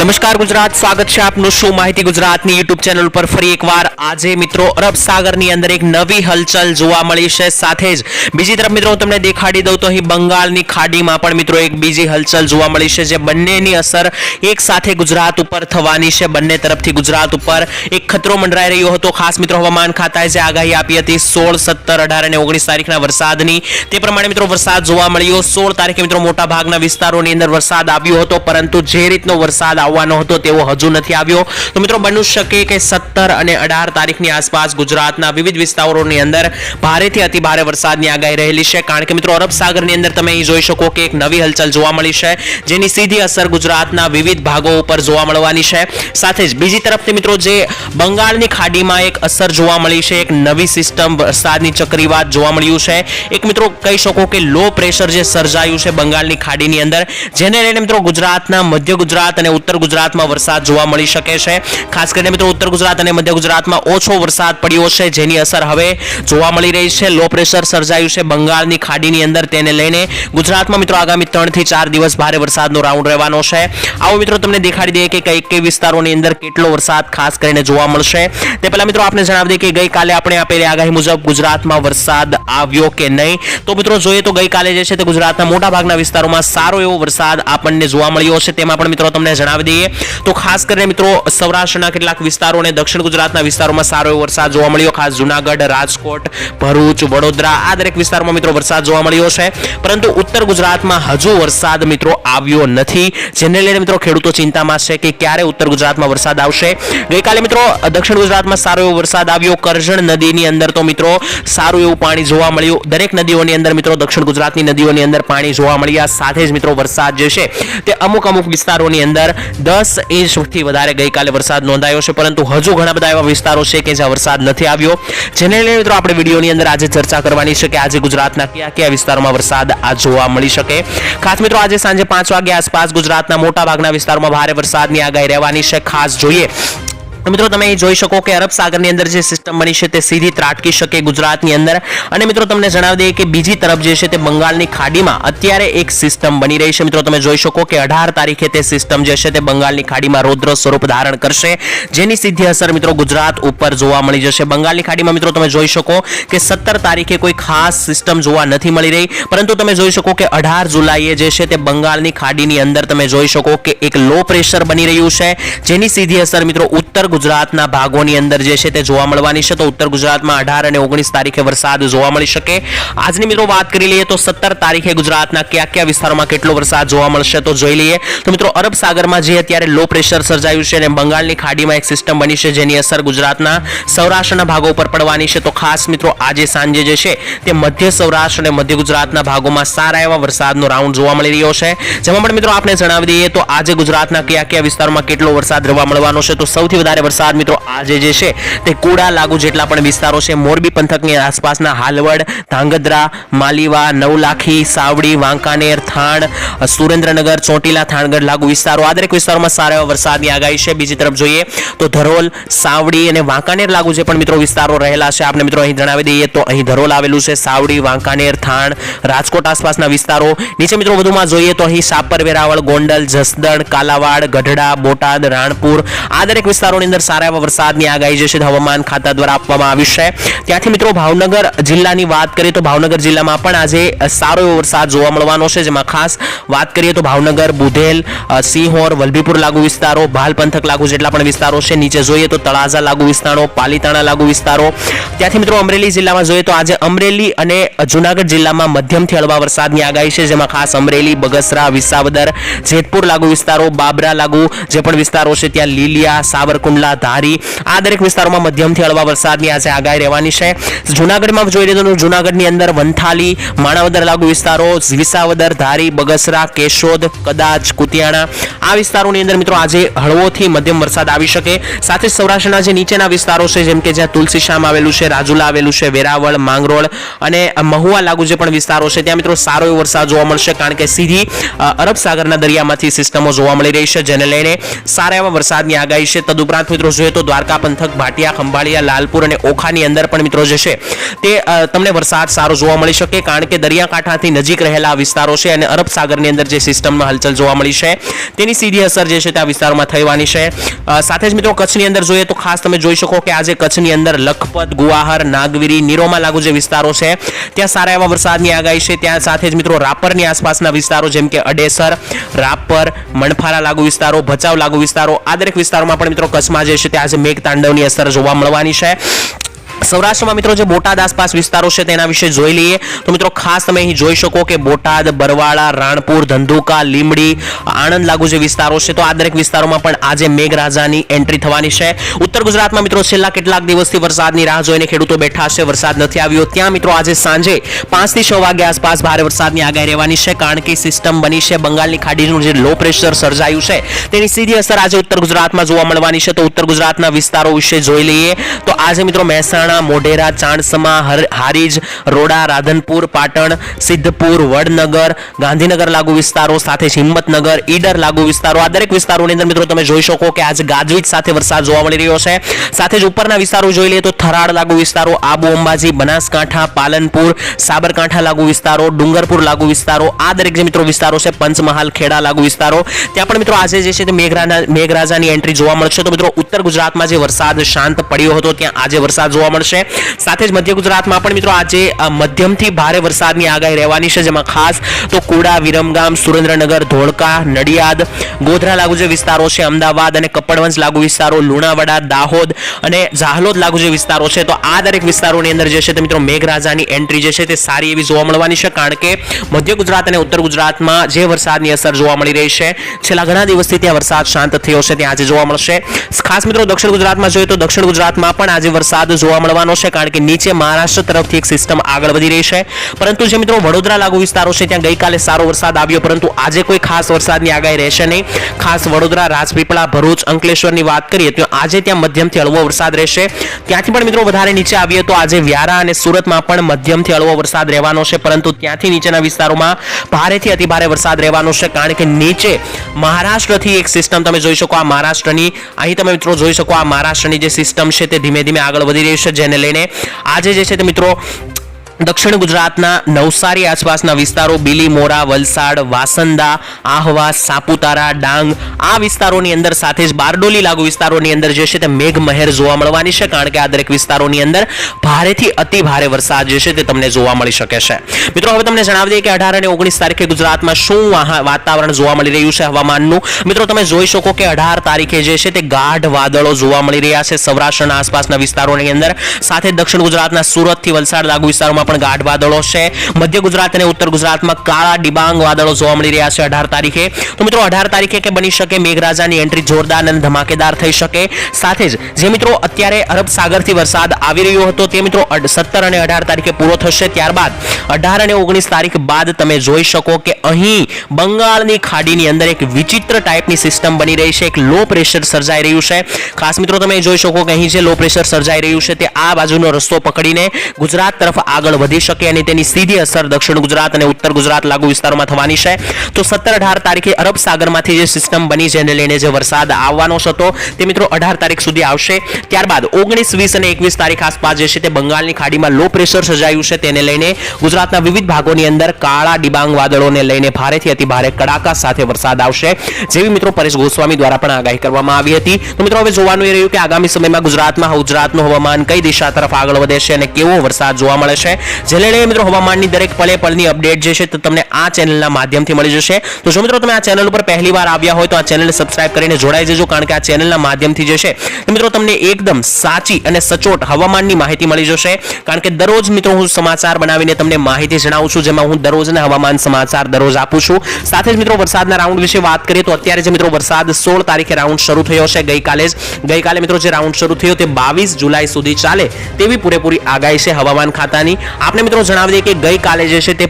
નમસ્કાર, ગુજરાત. સ્વાગત છે આપનું શું માહિતી ગુજરાતની યુટ્યુબ ચેનલ પર ફરી એકવાર. આજે મિત્રો અરબ સાગરની અંદર એક નવી હલચલ જોવા મળી છે. સાથે જ બીજી તરફ મિત્રો હું તમને દેખાડી દઉં તો અહીં બંગાળની ખાડીમાં પણ મિત્રો એક બીજી હલચલ જોવા મળી છે, જે બંનેની અસર એક સાથે ગુજરાત ઉપર થવાની છે. બંને તરફથી ગુજરાત ઉપર એક ખતરો મંડરાઈ રહ્યો હતો. ખાસ મિત્રો હવામાન ખાતાએ જે આગાહી આપી હતી, સોળ, સત્તર, અઢાર અને ઓગણીસ તારીખના વરસાદની. તે પ્રમાણે મિત્રો વરસાદ જોવા મળ્યો. સોળ તારીખે મિત્રો મોટા ભાગના વિસ્તારોની અંદર વરસાદ આવ્યો હતો, પરંતુ જે રીતનો વરસાદ આવવાનો હતો તેવો હજુ નથી આવ્યો. તો મિત્રો બની શકે કે સત્તર અને અઢાર તારીખની આસપાસ ગુજરાતના વિવિધ વિસ્તારોની અંદર ભારેથી અતિ વરસાદની આગાહી રહેલી છે. કારણ કે મિત્રો અરબ અંદર તમે અહીં જોઈ શકો કે એક નવી હલચલ જોવા મળી છે, જેની સીધી અસર ગુજરાતના વિવિધ ભાગો ઉપર જોવા મળવાની છે. સાથે જ બીજી તરફથી મિત્રો જે બંગાળની ખાડીમાં એક અસર જોવા મળી છે, એક નવી સિસ્ટમ વરસાદની ચક્રીવાત જોવા મળ્યું છે. એક મિત્રો કહી શકો કે લો પ્રેશર જે સર્જાયું છે બંગાળની ખાડીની અંદર, જેને લઈને મિત્રો ગુજરાતના મધ્ય ગુજરાત અને ઉત્તર ગુજરાતમાં વરસાદ જોવા મળી શકે છે. ખાસ કરીને મિત્રો ઉત્તર ગુજરાત અને મધ્ય ગુજરાતમાં ઓછો વરસાદ પડ્યો છે, જેની અસર હવે જોવા મળી રહી છે. લો પ્રેશર સર્જાયું છે બંગાળની ખાડીની અંદર તેને લઈને. ગુજરાતમાં મિત્રો આગામી ત્રણથી ચાર દિવસ ભારે વરસાદનો રાઉન્ડ રહેવાનો છે. આવો મિત્રો તમને દેખાડી દઈએ કે કઈ કઈ વિસ્તારોની અંદર કેટલો વરસાદ ખાસ કરીને જોવા મળશે. તે પહેલા મિત્રો આપણે જણાવી દઈએ કે ગઈકાલે આપણે આપેલી આગાહી મુજબ ગુજરાતમાં વરસાદ આવ્યો કે નહીં. તો મિત્રો જોઈએ તો ગઈકાલે જે છે તે ગુજરાતના મોટા ભાગના વિસ્તારોમાં સારો એવો વરસાદ આપણને જોવા મળ્યો છે. તેમાં પણ મિત્રો તમને જણાવી દઈએ. તો ખાસ કરીને મિત્રો, સૌરાષ્ટ્રના કેટલાક વિસ્તારો અને દક્ષિણ ગુજરાતના વિસ્તારોમાં સારો એવો વરસાદ જોવા મળ્યો. ખાસ જુનાગઢ, રાજકોટ, ભરૂચ, વડોદરા આ દરેક વિસ્તારમાં મિત્રો વરસાદ જોવા મળ્યો છે. પરંતુ ઉત્તર ગુજરાતમાં હજુ વરસાદ મિત્રો આવ્યો નથી. જેને લઈને મિત્રો ખેડૂતો ચિંતામાં છે કે ક્યારે ઉત્તર ગુજરાતમાં વરસાદ આવશે. ગઈકાલે મિત્રો દક્ષિણ ગુજરાતમાં સારો એવો વરસાદ આવ્યો. કરજણ નદીની અંદર તો મિત્રો સારું એવું પાણી જોવા મળ્યું. દરેક નદીઓની અંદર મિત્રો દક્ષિણ ગુજરાતની નદીઓની અંદર પાણી જોવા મળ્યા. સાથે જ મિત્રો વરસાદ જે છે તે અમુક અમુક વિસ્તારોની અંદર દસ ઇંચથી વધારે ગઈકાલે વરસાદ નોંધાયો છે, પરંતુ હજુ ઘણા બધા એવા વિસ્તારો છે કે જ્યાં વરસાદ નથી આવ્યો. જેને લઈને મિત્રો આપણે વિડીયોની અંદર આજે ચર્ચા કરવાની છે કે આજે ગુજરાતના કયા કયા વિસ્તારોમાં વરસાદ આ જોવા મળી શકે. ખાસ મિત્રો આજે સાંજે પાંચ વાગ્યા આસપાસ ગુજરાતના મોટા ભાગના વિસ્તારોમાં ભારે વરસાદની આગાહી રહેવાની છે. ખાસ જોઈએ તો મિત્રો તમે એ જોઈ શકો કે અરબ સાગરની અંદર જે સિસ્ટમ બની છે તે સીધી ત્રાટકી શકે ગુજરાતની અંદર. અને મિત્રો તમને જણાવી દઈએ કે બીજી તરફ જે છે તે બંગાળની ખાડીમાં અત્યારે એક સિસ્ટમ બની રહી છે. મિત્રો તમે જોઈ શકો કે અઢાર તારીખે તે સિસ્ટમ જે છે તે બંગાળની ખાડીમાં રૌદ્ર સ્વરૂપ ધારણ કરશે. જેની સીધી અસર મિત્રો ગુજરાત ઉપર જોવા મળી જશે. બંગાળની ખાડીમાં મિત્રો તમે જોઈ શકો કે સત્તર તારીખે કોઈ ખાસ સિસ્ટમ જોવા નથી મળી રહી. પરંતુ તમે જોઈ શકો કે અઢાર જુલાઈએ જે છે તે બંગાળની ખાડીની અંદર તમે જોઈ શકો કે એક લો પ્રેશર બની રહ્યું છે. જેની સીધી અસર મિત્રો ઉત્તર ગુજરાતના ભાગોની અંદર જે છે તે જોવા મળવાની છે. તો ઉત્તર ગુજરાતમાં અઢાર અને ઓગણીસ તારીખે વરસાદ જોવા મળી શકે. આજની મિત્રો વાત કરી લઈએ તો સત્તર તારીખે ગુજરાતના કયા કયા વિસ્તારોમાં કેટલો વરસાદ જોવા મળશે તો જોઈ લઈએ. તો મિત્રો અરબ સાગરમાં જે અત્યારે લો પ્રેશર સર્જાયું છે અને બંગાળની ખાડીમાં એક સિસ્ટમ બની છે જેની અસર ગુજરાતના સૌરાષ્ટ્રના ભાગો ઉપર પડવાની છે. તો ખાસ મિત્રો આજે સાંજે જે છે તે મધ્ય સૌરાષ્ટ્ર અને મધ્ય ગુજરાતના ભાગોમાં સારા એવા વરસાદનો રાઉન્ડ જોવા મળી રહ્યો છે. જેમાં પણ મિત્રો આપણે જણાવી દઈએ તો આજે ગુજરાતના કયા કયા વિસ્તારોમાં કેટલો વરસાદ રહેવા મળવાનો છે. તો સૌથી વધારે વરસાદ મિત્રો આજે જે છે તે કુડા લાગુ જેટલા પણ વિસ્તારો છે, મોરબી પંથકની આસપાસના હાલવડ, ધાંગધ્રા, માલીવા, નવલાખી, સાવડી, વાંકાનેર, થાણ, સુરેન્દ્રનગર, ચોટીલા, થાણગઢ લાગુ વિસ્તારો. આ દરેક વિસ્તારોમાં સારા એવા વરસાદની આગાહી છે. બીજી તરફ જોઈએ તો ધરોલ, સાવડી અને વાંકાનેર લાગુ જે પણ મિત્રો વિસ્તારો રહેલા છે આપણે મિત્રો અહીં જણાવી દઈએ તો અહીં ધરોલ આવેલું છે, સાવડી, વાંકાનેર, થાણ, રાજકોટ આસપાસના વિસ્તારો. નીચે મિત્રો વધુમાં જોઈએ તો અહીં સાપર વેરાવળ ગોંડલ, જસદણ, કાલાવાડ, ગઢડા, બોટાદ, રાણપુર આ દરેક વિસ્તારોની અંદર સારા એવા વરસાદની આગાહી જે છે હવામાન ખાતા દ્વારા આપવામાં આવી છે. ત્યાંથી મિત્રો ભાવનગર જિલ્લાની વાત કરીએ તો ભાવનગર જિલ્લામાં પણ આજે સારો એવો વરસાદ જોવા મળવાનો છે. જેમાં ખાસ વાત કરીએ તો ભાવનગર, બુધેલ સિંહોર, વલભીપુર લાગુ વિસ્તારો, ભાલ પંથક લાગુ જેટલા પણ વિસ્તારો છે. નીચે જોઈએ તો તળાજા લાગુ વિસ્તારો, પાલીતાણા લાગુ વિસ્તારો. ત્યાંથી મિત્રો અમરેલી જિલ્લામાં જોઈએ તો આજે અમરેલી અને જુનાગઢ જિલ્લામાં મધ્યમથી હળવા વરસાદની આગાહી છે. જેમાં ખાસ અમરેલી, બગસરા, વિસાવદર, જેતપુર લાગુ વિસ્તારો, બાબરા લાગુ જે પણ વિસ્તારો છે, ત્યાં લીલિયા ધારી આ દરેક વિસ્તારોમાં મધ્યમથી હળવા વરસાદની આજે આગાહી રહેવાની છે. જૂનાગઢમાં જોઈ લીધું જૂનાગઢની અંદર વંથાલી, માણાવદર લાગુ વિસ્તારો, વિસાવદર, ધારી, બગસરા, કેશોદ, કદાચ કુતિયાણા. આ વિસ્તારોની અંદર મિત્રો આજે હળવોથી મધ્યમ વરસાદ આવી શકે. સાથે સૌરાષ્ટ્રના જે નીચેના વિસ્તારો છે, જેમ કે જ્યાં તુલસીશ્યામ આવેલું છે, રાજુલા આવેલું છે, વેરાવળ, માંગરોળ અને મહુવા લાગુ જે પણ વિસ્તારો છે, ત્યાં મિત્રો સારો એવો વરસાદ જોવા મળશે કારણ કે સીધી અરબ સાગરના દરિયામાંથી સિસ્ટમો જોવા મળી રહી છે, જેને લઈને સારા એવા વરસાદની આગાહી છે. તદુપરાંત મિત્રો, જોઈએ તો દ્વારકા પંથક, ભાટિયા, ખંભાળિયા, લાલપુર અને ઓખાની અંદર પણ મિત્રો જે છે તે તમને વરસાદ સારો જોવા મળી શકે કારણ કે દરિયાકાંઠાથી નજીક રહેલા વિસ્તારો છે અને અરબ સાગરની અંદર જે સિસ્ટમમાં હલચલ જોવા મળી છે તેની સીધી અસર જે છે તે આ વિસ્તારોમાં થવાની છે. સાથે જ મિત્રો કચ્છની અંદર જોઈએ તો ખાસ તમે જોઈ શકો કે આજે કચ્છની અંદર લખપત, ગુવાહર, નાગવીરી, નીરોમાં લાગુ જે વિસ્તારો છે ત્યાં સારા એવા વરસાદની આગાહી છે. ત્યાં સાથે જ મિત્રો રાપરની આસપાસના વિસ્તારો જેમ કે અડેસર, રાપર, મણફારા લાગુ વિસ્તારો, ભચાઉ લાગુ વિસ્તારો આ દરેક વિસ્તારોમાં પણ મિત્રો કચ્છમાં જે છે તે આજે મેઘ તાંડવની અસર જોવા મળવાની છે. સૌરાષ્ટ્રમાં મિત્રો જે બોટાદ આસપાસ વિસ્તારો છે તેના વિશે જોઈ લઈએ. તો મિત્રો ખાસ તમે અહીં જોઈ શકો કે બોટાદ, બરવાળા, રાણપુર, ધંધુકા લીમડી આણંદ લાગુ જે વિસ્તારો છે, તો આ દરેક વિસ્તારોમાં પણ આજે મેઘરાજાની એન્ટ્રી થવાની છે. ઉત્તર ગુજરાતમાં મિત્રો છેલ્લા કેટલાક દિવસથી વરસાદની રાહ જોઈને ખેડૂતો બેઠા છે. વરસાદ નથી આવ્યો. ત્યાં મિત્રો આજે સાંજે પાંચથી છ વાગ્યા આસપાસ ભારે વરસાદની આગાહી રહેવાની છે. કારણ કે સિસ્ટમ બની છે બંગાળની ખાડીનું જે લો પ્રેશર સર્જાયું છે, તેની સીધી અસર આજે ઉત્તર ગુજરાતમાં જોવા મળવાની છે. તો ઉત્તર ગુજરાતના વિસ્તારો વિશે જોઈ લઈએ. તો આજે મિત્રો મહેસાણા મોઢેરા, ચાણસમા હારીજ, રોડા, રાધનપુર, પાટણ, સિદ્ધપુર, વડનગર, ગાંધીનગર લાગુ વિસ્તારો સાથે હિંમતનગર, ઈડર લાગુ વિસ્તારો આ દરેક વિસ્તારોની અંદર મિત્રો તમે જોઈ શકો કે આજે ગાજવીજ સાથે વરસાદ જોવા મળી રહ્યો છે. સાથે જ ઉપરના વિસ્તારો જોઈ લઈએ તો થરાડ લાગુ વિસ્તારો, આબુ અંબાજી, બનાસકાંઠા, પાલનપુર, સાબરકાંઠા લાગુ વિસ્તારો, ડુંગરપુર લાગુ વિસ્તારો, આ દરેક જે મિત્રો વિસ્તારો છે, પંચમહાલ, ખેડા લાગુ વિસ્તારો. ત્યાં પણ મિત્રો આજે જે છે તે મેઘરાજાની એન્ટ્રી જોવા મળશે. તો મિત્રો ઉત્તર ગુજરાતમાં જે વરસાદ શાંત પડ્યો હતો, ત્યાં આજે વરસાદ જોવા મળશે. સાથે જ મધ્ય ગુજરાતમાં પણ મિત્રો આજે મધ્યમથી ભારે વરસાદની આગાહી રહેવાની છે, જેમાં ખાસ તો કુડા, વિરમગામ, સુરેન્દ્રનગર, ધોળકા, નડિયાદ, ગોધરા લાગુ જે વિસ્તારો છે, અમદાવાદ અને કપડવંજ લાગુ વિસ્તારો, લુણાવાડા, દાહોદ અને જાહલોદ લાગુ જે વિસ્તારો છે, તો આ દરેક વિસ્તારોની અંદર જે છે તે મિત્રો મેઘરાજાની એન્ટ્રી જે છે તે સારી એવી જોવા મળવાની છે, કારણ કે મધ્ય ગુજરાત અને ઉત્તર ગુજરાતમાં જે વરસાદની અસર જોવા મળી રહી છે, છેલ્લા ઘણા દિવસથી ત્યાં વરસાદ શાંત થયો છે ત્યાં આજે જોવા મળશે. ખાસ મિત્રો દક્ષિણ ગુજરાતમાં જોઈએ તો દક્ષિણ ગુજરાતમાં પણ આજે વરસાદ જોવા મળવાનો છે કારણ કે નીચે મહારાષ્ટ્ર તરફથી એક સિસ્ટમ આગળ વધી રહી છે. પરંતુ જે મિત્રો વડોદરા લાગુ વિસ્તારો છે, ત્યાં ગઈકાલે સારો વરસાદ આવ્યો, પરંતુ આજે કોઈ ખાસ વરસાદની આગાહી રહેશે નહીં. ખાસ વડોદરા, રાજપીપળા, ભરૂચ, અંકલેશ્વરની વાત કરીએ તો આજે ત્યાં મધ્યમથી હળવો વરસાદ રહેશે. ત્યાંથી પણ મિત્રો વધારે નીચે આવીએ તો આજે વ્યારા અને સુરતમાં પણ મધ્યમથી હળવો વરસાદ રહેવાનો છે, પરંતુ ત્યાંથી નીચેના વિસ્તારોમાં ભારેથી અતિભારે વરસાદ રહેવાનો છે, કારણ કે નીચે મહારાષ્ટ્રથી એક સિસ્ટમ તમે જોઈ શકો આ મહારાષ્ટ્રની. અહીં તમે મિત્રો જોઈ શકો આ મહારાષ્ટ્રની જે સિસ્ટમ છે, તે ધીમે ધીમે આગળ વધી રહી છે. જેને લઈને આજે જે છે તે મિત્રો દક્ષિણ ગુજરાતના નવસારી આસપાસના વિસ્તારો, બીલીમોરા, વલસાડ, વાસંદા, આહવા, સાપુતારા, ડાંગ, આ વિસ્તારોની અંદર સાથે જ બારડોલી લાગુ વિસ્તારોની અંદર જે છે તે મેઘમહેર જોવા મળવાની છે, કારણ કે આ દરેક વિસ્તારોની અંદર ભારેથી અતિ ભારે વરસાદ જે છે તે તમને જોવા મળી શકે છે. મિત્રો, હવે તમને જણાવી દઈએ કે અઢાર અને ઓગણીસ તારીખે ગુજરાતમાં શું વાતાવરણ જોવા મળી રહ્યું છે હવામાનનું. મિત્રો, તમે જોઈ શકો કે અઢાર તારીખે જે છે તે ગાઢ વાદળો જોવા મળી રહ્યા છે સૌરાષ્ટ્રના આસપાસના વિસ્તારોની અંદર. સાથે દક્ષિણ ગુજરાતના સુરતથી વલસાડ લાગુ વિસ્તારોમાં પણ ગાઢ વાદળો છે. મધ્ય ગુજરાત અને ઉત્તર ગુજરાતમાં કાળા ડિબાંગ વાદળો જોવા મળી રહ્યા છે અઢાર તારીખે. તો મિત્રો, અઢાર તારીખે કે બની શકે મેઘરાજાની એન્ટ્રી જોરદાર અને ધમાકેદાર થઈ શકે. સાથે જ જે મિત્રો અત્યારે અરબ સાગરથી વરસાદ આવી રહ્યો હતો, તે મિત્રો સત્તર અને અઢાર તારીખે પૂરો થશે. ત્યારબાદ અઢાર અને ઓગણીસ તારીખ બાદ તમે જોઈ શકો કે અહીં બંગાળની ખાડીની અંદર એક વિચિત્ર ટાઈપની સિસ્ટમ બની રહી છે. એક લો પ્રેશર સર્જાઈ રહ્યું છે. ખાસ મિત્રો, તમે જોઈ શકો કે અહીં જે લો પ્રેશર સર્જાઈ રહ્યું છે, તે આ બાજુનો રસ્તો પકડીને ગુજરાત તરફ આગળ વધી શકે અને તેની સીધી અસર દક્ષિણ ગુજરાત અને ઉત્તર ગુજરાત લાગુ વિસ્તારોમાં થવાની છે. તો સત્તર અઢાર તારીખે અરબ સાગરમાંથી જે સિસ્ટમ બની જેને લઈને જે વરસાદ આવવાનો હતો તે મિત્રો અઢાર તારીખ સુધી આવશે. ત્યારબાદ ઓગણીસ, વીસ અને એકવીસ તારીખ આસપાસ જે છે તે બંગાળની ખાડીમાં લો પ્રેશર સર્જાયું છે, તેને લઈને ગુજરાતના વિવિધ ભાગોની અંદર કાળા ડિબાંગ વાદળોને લઈને ભારેથી અતિ ભારે કડાકા સાથે વરસાદ આવશે, જેવી મિત્રો પરેશ ગોસ્વામી દ્વારા પણ આગાહી કરવામાં આવી હતી. તો મિત્રો હવે જોવાનું એ રહ્યું કે આગામી સમયમાં ગુજરાતમાં ગુજરાતનું હવામાન કઈ દિશા તરફ આગળ વધે છે અને કેવો વરસાદ જોવા મળે છે લઈને મિત્રો હવામાનની દરેક પલે પલની અપડેટ જે છે તો તમને આ ચેનલના માધ્યમથી મળી જશે. તો જો મિત્રો તમે આ ચેનલ ઉપર પહેલી વાર આવ્યા હોય તો આ ચેનલને સબસ્ક્રાઇબ કરીને જોડાઈ જજો, કારણ કે આ ચેનલના માધ્યમથી જે છે તો મિત્રો તમને એકદમ સાચી અને સચોટ હવામાનની માહિતી મળી જશે. કારણ કે દરરોજ મિત્રો હું સમાચાર બનાવીને તમને માહિતી જણાવું છું, જેમાં હું દરરોજના હવામાન સમાચાર દરરોજ આપું છું. સાથે જ મિત્રો વરસાદના રાઉન્ડ વિશે વાત કરીએ તો અત્યારે જે મિત્રો વરસાદ સોળ તારીખે રાઉન્ડ શરૂ થયો છે ગઈકાલે જ. ગઈકાલે મિત્રો જે રાઉન્ડ શરૂ થયો તે બાવીસ જુલાઈ સુધી ચાલે તેવી પૂરેપૂરી આગાહી છે હવામાન ખાતાની. આપણે મિત્રો જણાવી દઈએ કે ગઈકાલે જે છે તે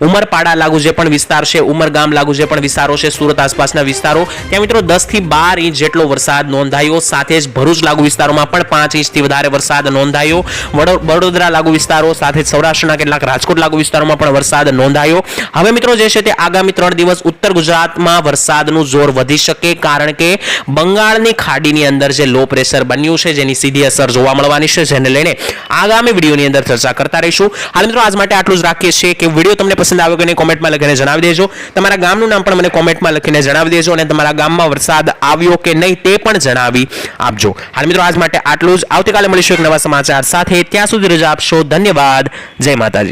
ઉમરપાડા લાગુ જે પણ વિસ્તાર છે, ઉમરગામ લાગુ જે પણ વિસ્તારો છે, સુરત આસપાસના વિસ્તારો, ત્યાં મિત્રો દસથી બાર ઇંચ જેટલો વરસાદ નોંધાયો. સાથે જ ભરૂચ લાગુ વિસ્તારોમાં પણ પાંચ ઇંચથી વધારે વરસાદ નોંધાયો. વડો- વડોદરા લાગુ વિસ્તારો, સાથે સૌરાષ્ટ્રના કેટલાક રાજકોટ લાગુ વિસ્તારોમાં પણ વરસાદ નોંધાયો. હવે મિત્રો જે છે તે આગામી ત્રણ દિવસ ઉત્તર ગુજરાતમાં વરસાદનું જોર વધી શકે કારણ કે બંગાળની ખાડીની અંદર જે લો પ્રેશર બન્યું છે, જેની સીધી અસર જોવા મળવાની છે, જેને લઈને આગામી વિડીયોની અંદર ચર્ચા કરતા રહીશું હાલ મિત્રો, આજ માટે આટલું જ રાખીએ છીએ કે વીડિયો તમને પસંદ આવ્યો કે નહીં, કોમેન્ટમાં લખીને જણાવી દેજો. તમારા ગામનું નામ પણ મને કોમેન્ટમાં લખીને જણાવી દેજો અને તમારા ગામમાં વરસાદ આવ્યો કે નહીં તે પણ જણાવી આપજો. હાલ મિત્રો, આજ માટે આટલું જ. આવતીકાલે મળીશું એક નવા સમાચાર સાથે. ત્યાં સુધી રજા આપશો. ધન્યવાદ. જય માતાજી.